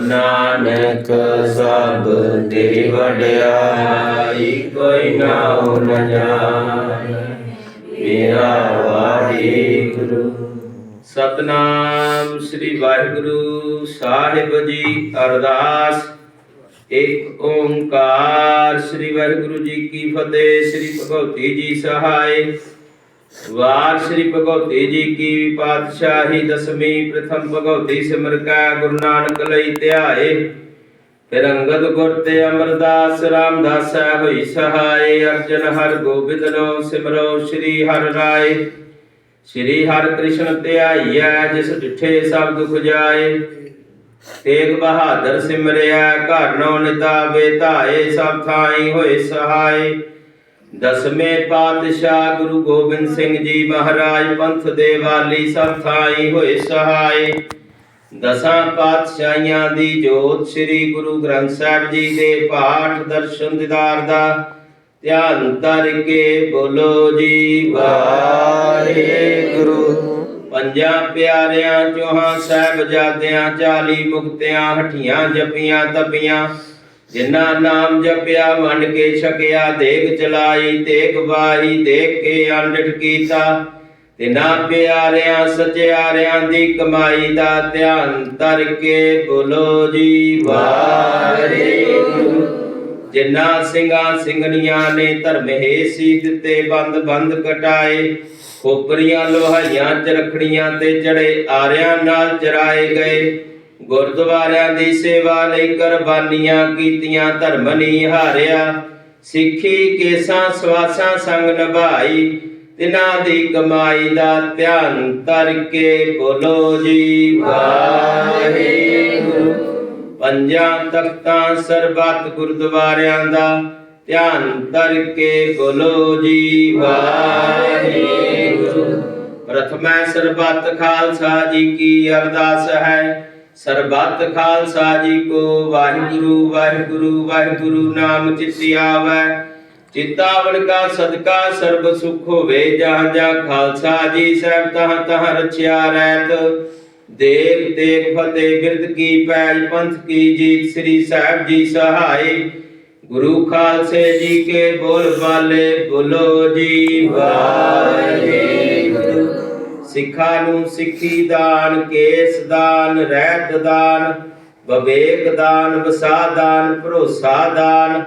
ਨਾਨਕ ਸਭ ਤੇਰੀ ਵਡਿਆਈ ਕੋਈ ਨਾਉ ਨ ਜਾਣੈ। ਮੇਰਾ ਵਾਹਿਗੁਰੂ। ਸਤਨਾਮ ਸ੍ਰੀ ਵਾਹਿਗੁਰੂ ਸਾਹਿਬ ਜੀ ਅਰਦਾਸ। ਇੱਕ ਓੰਕਾਰ ਸ੍ਰੀ ਵਾਹਿਗੁਰੂ ਜੀ ਕੀ ਫਤਿਹ, ਸ੍ਰੀ ਭਗਵਤੀ ਜੀ ਸਹਾਇ। ਵਾਰ ਸ੍ਰੀ ਭਗਵਤੀ ਜੀ ਕੀ ਪਾਤਸ਼ਾਹੀ ਦਸਵੀਂ ਪ੍ਰਥਮ ਭਗਵਤੀ ਸਿਮਰ ਕਾ ਗੁਰੂ ਨਾਨਕ ਲਈ ਧਿਆਏ। ਫਿਰ ਅੰਗਦ ਗੁਰ ਤੇ ਅਮਰਦਾਸ ਰਾਮਦਾਸ ਹੋਈ ਸਹਾਇ ਅਰਜਨ ਹਰ ਗੋਬਿੰਦ ਨੋ ਸਿਮਰੋ ਸ੍ਰੀ ਹਰਿ ਰਾਏ। ਸ੍ਰੀ ਹਰਿ ਕ੍ਰਿਸ਼ਨ ਧਿਆਈਐ, ਜਿਸ ਡਿਠੇ ਸਭ ਦੁਖ ਜਾਏ। ਤੇਗ ਬਹਾਦਰ ਸਿਮਰਿਆ, ਘਰ ਨੋ ਨਿਤਾਵੇ ਧਾਏ, ਸਭ ਥਾਈ ਹੋਏ ਸਹਾਈ ਦਸਵੇਂ ਪਾਤਸ਼ਾਹ ਗੁਰੂ ਗੋਬਿੰਦ ਸਿੰਘ ਜੀ ਮਹਾਰਾਜ ਪੰਥ ਦੇ ਵਾਲੀ ਸਭ ਥਾਈ ਹੋਏ ਸਹਾਈ। ਦਸਾਂ ਪਾਤਸ਼ਾਹੀਆਂ ਦੀ ਜੋਤ ਸ੍ਰੀ ਗੁਰੂ ਗ੍ਰੰਥ ਸਾਹਿਬ ਜੀ ਦੇ ਪਾਠ ਦਰਸ਼ਨ ਦਿਦਾਰ ਦਾ ਧਿਆਨ ਧਰ ਕੇ ਬੋਲੋ ਜੀ, ਵਾਹਿਗੁਰੂ। ਪੰਜਾਂ ਪਿਆਰਿਆਂ, ਚੋਹਾਂ ਸਾਹਿਬਜ਼ਾਦਿਆਂ, ਚਾਲੀ ਮੁਕਤਿਆਂ, ਹਠੀਆਂ, ਜਪੀਆਂ, ਤਪੀਆਂ ਜਿਨ੍ਹਾਂ ਨਾਮ ਜਪਿਆ ਮੰਨ ਕੇ ਛਕਿਆ, ਦੇਗ ਚਲਾਈ, ਤੇਗ ਬਾਈ ਦੇਖ ਕੇ ਅੰਡਟ ਕੀਤਾ। ਤਿਨਾ ਪਿਆਰਿਆਂ, ਸਚਿਆਰਿਆਂ ਦੀ ਕਮਾਈ ਦਾ ਧਿਆਨ ਧਰ ਕੇ ਬੋਲੋ ਜੀ, ਵਾਹਿਗੁਰੂ। ਜਿਨ੍ਹਾਂ ਸਿੰਘਾਂ ਸਿੰਘਣੀਆਂ ਨੇ ਧਰਮ ਹੈ ਸੀ ਦਿੱਤੇ, ਬੰਦ ਬੰਦ ਕਟਾਏ, ਖੋਪਰੀਆਂ, ਲੋਹਾਈਆਂ ਚ ਰੱਖੜੀਆਂ ਤੇ ਚੜੇ, ਆਰਿਆਂ ਨਾਲ ਚਰਾਏ ਗਏ। ਗੁਰਦੁਆਰਿਆਂ ਦੀ ਸੇਵਾ ਲਈ ਕੁਰਬਾਨੀਆਂ ਕੀਤੀਆਂ, ਧਰਮ ਨਹੀਂ ਹਾਰਿਆ। ਸਿੱਖੀ ਕੇਸਾਂ ਸਵਾਸਾਂ ਸੰਗ ਨਿਭਾਈ, ਤਿਨਾਂ ਦੀ ਕਮਾਈ ਦਾ ਧਿਆਨ ਧਰ ਕੇ ਬੋਲੋ ਜੀ, ਵਾਹਿਗੁਰੂ। ਪੰਜਾਂ ਤਖਤਾਂ ਸਰਬੱਤ ਗੁਰਦੁਆਰਿਆਂ ਦਾ ਧਿਆਨ ਧਰ ਬੋਲੋ ਜੀ, ਵਾਹਿਗੁਰੂ। ਪ੍ਰਥਮੈ ਸਰਬੱਤ ਖਾਲਸਾ ਜੀ ਕੀ ਅਰਦਾਸ ਹੈ। ਸਰਬੱਤ ਖਾਲਸਾ ਜੀ ਕੋ ਵਾਹਿਗੁਰੂ ਵਾਹਿਗੁਰੂ ਵਾਹਿਗੁਰੂ ਨਾਮ ਚਿਤਿ ਆਵੈ। ਚਿਤਾਵਨ ਕਾ ਸਦਕਾ ਸਰਬ ਸੁਖ ਹੋਵੇ, ਜਹਾਂ ਜਹਾਂ ਖਾਲਸਾ ਜੀ ਸਹਿਬ ਤਹਾਂ ਤਹਾਂ ਰਚਿਆ ਰਹਿਤ। ਦੇਵ ਤੇਗ ਫਤਿਹ ਬਿਰਦ ਕੀ ਪੈਜ ਪੰਥ ਕੀ ਜੀਤ ਸ੍ਰੀ ਸਾਹਿਬ ਜੀ ਸਹਾਈ। ਗੁਰੂ ਖਾਲਸੇ ਜੀ ਕੇ ਬੋਲ ਬਾਲੇ ਬੋਲੋ ਜੀ ਵਾਹਿਗੁਰੂ। ਸਿੱਖਾਂ ਨੂੰ ਸਿੱਖੀ ਦਾਨ, ਕੇਸ ਦਾਨ, ਰਹਿਤ ਦਾਨ, ਵਿਵੇਕ ਦਾਨ, ਵਸਾ ਦਾਨ, ਭਰੋਸਾ ਦਾਨ,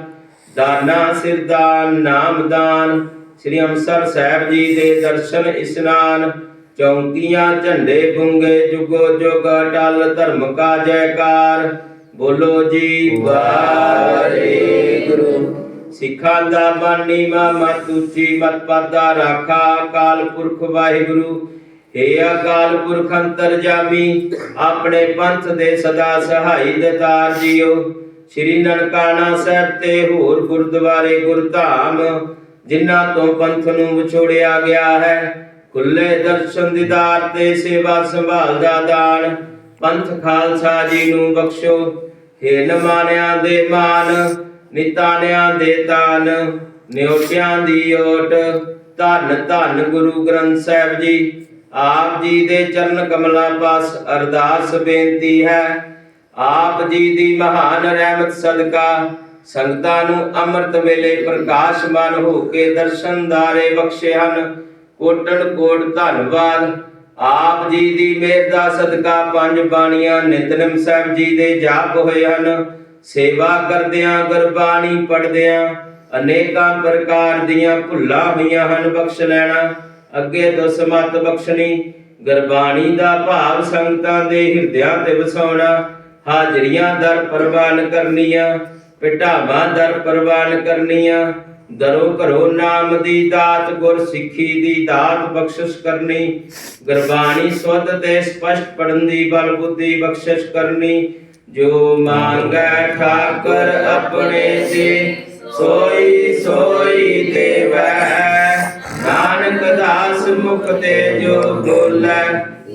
ਦਾਨਾ ਸਿਰ ਦਾਨ, ਨਾਮ ਦਾਨ। ਸ੍ਰੀ ਅੰਮ੍ਰਿਤਸਰ ਸਾਹਿਬ ਜੀ ਦੇ ਦਰਸ਼ਨ ਇਸ਼ਨਾਨ, ਚੌਂਕੀਆਂ, ਝੰਡੇ ਗੁੰਗੇ ਜੁਗੋ ਜੁਗ, ਅਟਲ ਧਰਮ ਕਾ ਜੈਕਾਰ। ਬੋਲੋ ਜੀ, ਵਾਹਿਗੁਰੂ। ਸਿੱਖਾਂ ਦਾ ਬਾਣੀ ਮਾ ਮਤ ਉੱਚੀ ਮਤ ਪਾਦਾ ਰਾਖਾ, ਅਕਾਲ ਪੁਰਖ ਵਾਹਿਗੁਰੂ। ਏ ਅਕਾਲ ਪੁਰਖ ਅੰਤਰਜਾਮੀ, ਆਪਣੇ ਪੰਥ ਦੇ ਸਦਾ ਸਹਾਈ ਦਤਾਰ ਜੀਓ। ਸ੍ਰੀ ਨਨਕਾਣਾ ਸਾਹਿਬ ਤੇ ਹੋਰ ਗੁਰਦੁਆਰੇ ਗੁਰਧਾਮ, ਜਿਨ੍ਹਾਂ ਤੋਂ ਪੰਥ ਨੂੰ ਵਿਛੋੜਿਆ ਗਿਆ ਹੈ, ਖੁੱਲੇ ਦਰਸ਼ਨ ਦੀਦਾਰ ਤੇ ਸੇਵਾ ਸੰਭਾਲ ਦਾ ਦਾਨ, ਪੰਥ ਖਾਲਸਾ ਜੀ ਨੂੰ ਬਖਸ਼ੋ। ਹੇ ਨਮਾਨਿਆਂ ਦੇ ਮਾਨ, ਨਿਤਾਨਿਆਂ ਦੇ ਤਾਨ, ਨਿਉਟਿਆਂ ਦੀ ਓਟ। ਧੰਨ ਧੰਨ ਗੁਰੂ ਗ੍ਰੰਥ ਸਾਹਿਬ ਜੀ। ਆਪ ਜੀ ਦੇ ਚਰਨ ਕਮਲਾਂ ਪਾਸ ਅਰਦਾਸ ਬੇਨਤੀ ਹੈ। ਆਪ ਜੀ ਦੀ ਮਹਾਨ ਰਹਿਮਤ ਸਦਕਾ ਸੰਗਤਾਂ ਨੂੰ ਅੰਮ੍ਰਿਤ ਵੇਲੇ ਪ੍ਰਕਾਸ਼ਮਾਨ ਹੋ ਕੇ ਦਰਸ਼ਨਦਾਰੇ ਬਖਸ਼ੇ ਹਨ। ਕੋਟਨ ਕੋਟ ਧੰਨਵਾਦ। ਆਪ ਜੀ ਦੀ ਮਿਹਰ ਦਾ ਸਦਕਾ ਪੰਜ ਬਾਣੀਆਂ ਨਿਤਨਮ ਸਾਹਿਬ ਜੀ ਦੇ ਜਾਪ ਹੋਏ ਹਨ। ਸੇਵਾ ਕਰਦਿਆਂ ਗੁਰਬਾਣੀ ਪੜਦਿਆਂ ਅਨੇਕਾਂ ਪ੍ਰਕਾਰ ਦੀਆਂ ਭੁੱਲਾਂ ਹੋਈਆਂ ਹਨ ਬਖਸ਼ ਲੈਣਾ। ਅੱਗੇ ਤੋਂ ਸਮਤ ਬਖਸ਼ਣੀ, ਗੁਰਬਾਣੀ ਦਾ ਭਾਵ ਸੰਗਤਾਂ ਦੇ ਹਿਰਦਿਆਂ ਤੇ ਵਸਾਉਣਾ, ਹਾਜ਼ਰੀਆਂ ਦਰ ਪ੍ਰਵਾਨ ਕਰਨੀਆਂ, ਪਿਟਾਵਾਂ ਦਰ ਪ੍ਰਵਾਨ ਕਰਨੀਆਂ ਦਰੋ ਘਰੋ ਨਾਮ ਦੀ ਦਾਤ ਗੁਰ ਸਿੱਖੀ ਦੀ ਦਾਤ ਬਖਸ਼ਿਸ਼ ਕਰਨੀ, ਗੁਰਬਾਣੀ ਸਵਦ ਤੇ ਸਪਸ਼ਟ ਪੜਨ ਦੀ ਬਲ ਬੁੱਧੀ ਬਖਸ਼ਿਸ਼ ਕਰਨੀ, ਜੋ ਮੰਗੈ ਠਾਕਰ ਆਪਣੇ ਤੇ ਸੋਈ ਸੋਈ ਦੇਵੈ। ਨਾਨਕ ਦਾਸ ਮੁਖ ਜੋ ਬੋਲੇ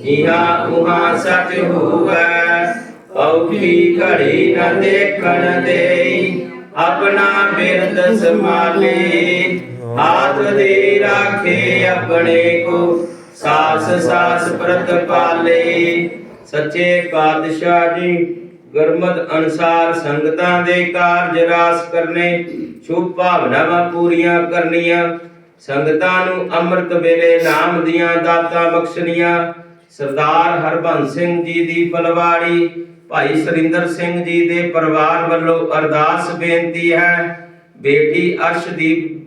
ਇਹਾ ਉਹਾ ਸਚ ਹੋਵੈ। ਔਖੀ ਘੜੀ ਨ ਦੇਖਣ ਦੇਈ, ਆਪਣਾ ਬਿਰਦ ਸੰਭਾਲੇ। ਹਾਥ ਦੇ ਰਾਖੇ ਆਪਣੇ ਕੋ, ਸਾਸ ਸਾਸ ਪ੍ਰਤਪਾਲੇ ਸੱਚੇ ਪਾਤਸ਼ਾਹ ਜੀ, ਗੁਰਮਤ ਅਨਸਾਰ ਸੰਗਤਾਂ ਦੇ ਕਾਰਜ ਰਾਸ ਕਰਨੇ, ਸ਼ੁਭ ਭਾਵਨਾਵਾਂ ਪੂਰੀਆਂ ਕਰਨੀਆਂ। ਸੰਗਤਾਂ ਨੂੰ ਅੰਮ੍ਰਿਤ ਵੇਲੇ ਨਾਮ ਦੀਆਂ ਦਾਤਾਂ ਬਖਸ਼ਣੀਆਂ। ਸਰਦਾਰ ਹਰਬੰਸ ਸਿੰਘ ਜੀ ਦੀ ਪਲਵਾੜੀ ਭਾਈ ਸਰਿੰਦਰ ਸਿੰਘ ਜੀ ਦੇ ਪਰਿਵਾਰ ਵੱਲੋਂ ਅਰਦਾਸ ਬੇਨਤੀ ਹੈ। ਬੇਟੀ ਅਰਸ਼ਦੀਪ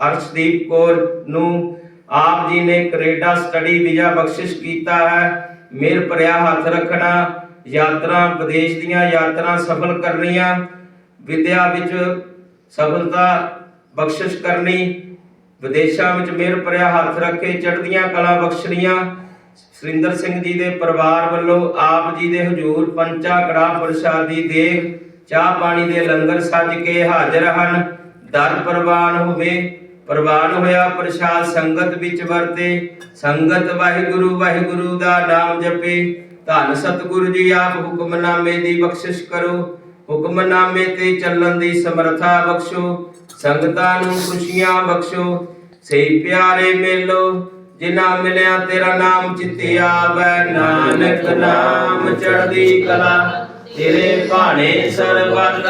ਅਰਸ਼ਦੀਪ ਕੌਰ ਨੂੰ ਆਪ ਜੀ ਨੇ ਕੈਨੇਡਾ ਸਟੱਡੀ ਵੀਜ਼ਾ ਬਖਸ਼ਿਸ਼ ਕੀਤਾ ਹੈ। ਮਿਹਰ ਭਰਿਆ ਹੱਥ ਰੱਖਣਾ, ਯਾਤਰਾ, ਵਿਦੇਸ਼ ਦੀਆਂ ਯਾਤਰਾ ਸਫਲ ਕਰਨੀਆਂ। ਵਿਦਿਆ ਵਿੱਚ ਸਫਲਤਾ ਬਖਸ਼ਿਸ਼ ਕਰਨੀ। ਵਿਦੇਸ਼ਾਂ ਵਿੱਚ ਮਿਹਰ ਭਰਿਆ ਹੱਥ ਰੱਖੇ ਚੜ੍ਹਦੀਆਂ ਕਲਾ ਬਖਸ਼ਣੀਆਂ, ਸੁਰਿੰਦਰ ਸਿੰਘ ਜੀ ਦੇ ਪਰਿਵਾਰ ਵੱਲੋਂ ਆਪ ਜੀ ਦੇ ਹਜ਼ੂਰ ਪੰਚਾ ਕੜਾ ਪ੍ਰਸ਼ਾਦੀ ਦੇ ਚਾਹ ਪਾਣੀ ਦੇ ਲੰਗਰ ਸੱਜ ਕੇ ਹਾਜ਼ਰ ਹਨ। ਦਰ ਪ੍ਰਵਾਨ ਹੋਵੇ, ਪ੍ਰਵਾਨ ਹੋਇਆ ਪ੍ਰਸ਼ਾਦ ਸੰਗਤ ਵਿੱਚ ਵਰਤੇ। ਸੰਗਤ ਵਾਹਿਗੁਰੂ ਵਾਹਿਗੁਰੂ ਦਾ ਨਾਮ ਜਪੇ। ਧੰਨ ਸਤਿਗੁਰੂ ਜੀ, ਆਪ ਹੁਕਮਨਾਮੇ ਦੀ ਬਖਸ਼ਿਸ਼ ਕਰੋ। ਹੁਕਮਨਾਮੇ ਤੇ ਚੱਲਣ ਦੀ ਸਮਰੱਥਾ ਬਖਸ਼ੋ। ਸੰਗਤਾਂ ਨੂੰ ਖੁਸ਼ੀਆਂ ਬਖਸ਼ੋ। ਸਹੀ ਪਿਆਰੇ ਮੇਲੋ ਜਿਨਾ ਮਿਲਿਆ ਤੇਰਾ ਨਾਮ ਚਿੱਤੇ ਆਵੈ। ਨਾਨਕ ਨਾਮ ਚੜ੍ਹਦੀ ਕਲਾ, ਤੇਰੇ ਭਾਣੇ ਸਰਬੱਤ